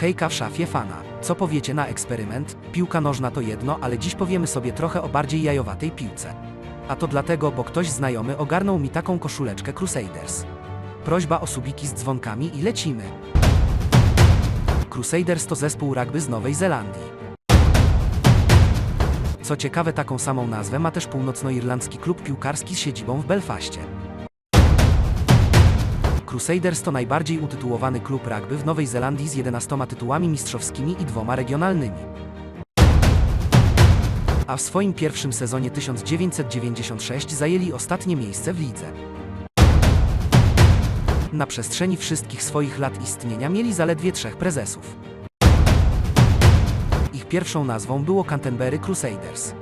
Hejka w szafie fana. Co powiecie na eksperyment? Piłka nożna to jedno, ale dziś powiemy sobie trochę o bardziej jajowatej piłce. A to dlatego, bo ktoś znajomy ogarnął mi taką koszuleczkę Crusaders. Prośba o subiki z dzwonkami i lecimy. Crusaders to zespół rugby z Nowej Zelandii. Co ciekawe, taką samą nazwę ma też północnoirlandzki klub piłkarski z siedzibą w Belfaście. Crusaders to najbardziej utytułowany klub rugby w Nowej Zelandii z 11 tytułami mistrzowskimi i dwoma regionalnymi. A w swoim pierwszym sezonie 1996 zajęli ostatnie miejsce w lidze. Na przestrzeni wszystkich swoich lat istnienia mieli zaledwie trzech prezesów. Ich pierwszą nazwą było Canterbury Crusaders.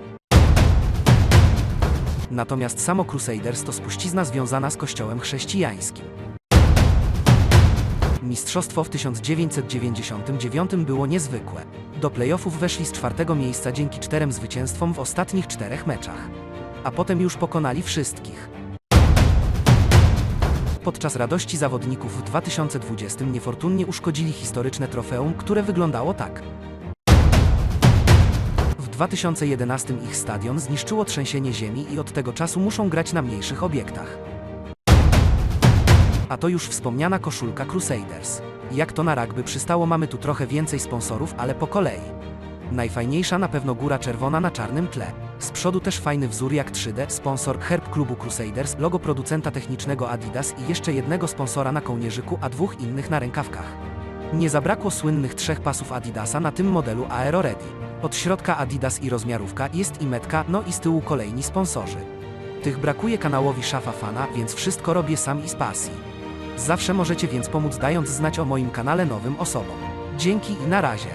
Natomiast samo Crusaders to spuścizna związana z kościołem chrześcijańskim. Mistrzostwo w 1999 było niezwykłe. Do playoffów weszli z czwartego miejsca dzięki czterem zwycięstwom w ostatnich czterech meczach. A potem już pokonali wszystkich. Podczas radości zawodników w 2020 niefortunnie uszkodzili historyczne trofeum, które wyglądało tak. W 2011 ich stadion zniszczyło trzęsienie ziemi i od tego czasu muszą grać na mniejszych obiektach. A to już wspomniana koszulka Crusaders. Jak to na rugby przystało, mamy tu trochę więcej sponsorów, ale po kolei. Najfajniejsza na pewno góra czerwona na czarnym tle. Z przodu też fajny wzór jak 3D, sponsor herb klubu Crusaders, logo producenta technicznego Adidas i jeszcze jednego sponsora na kołnierzyku, a dwóch innych na rękawkach. Nie zabrakło słynnych trzech pasów Adidasa na tym modelu Aero Ready. Od środka Adidas i rozmiarówka jest i metka, no i z tyłu kolejni sponsorzy. Tych brakuje kanałowi Szafa Fana, więc wszystko robię sam i z pasji. Zawsze możecie więc pomóc dając znać o moim kanale nowym osobom. Dzięki i na razie.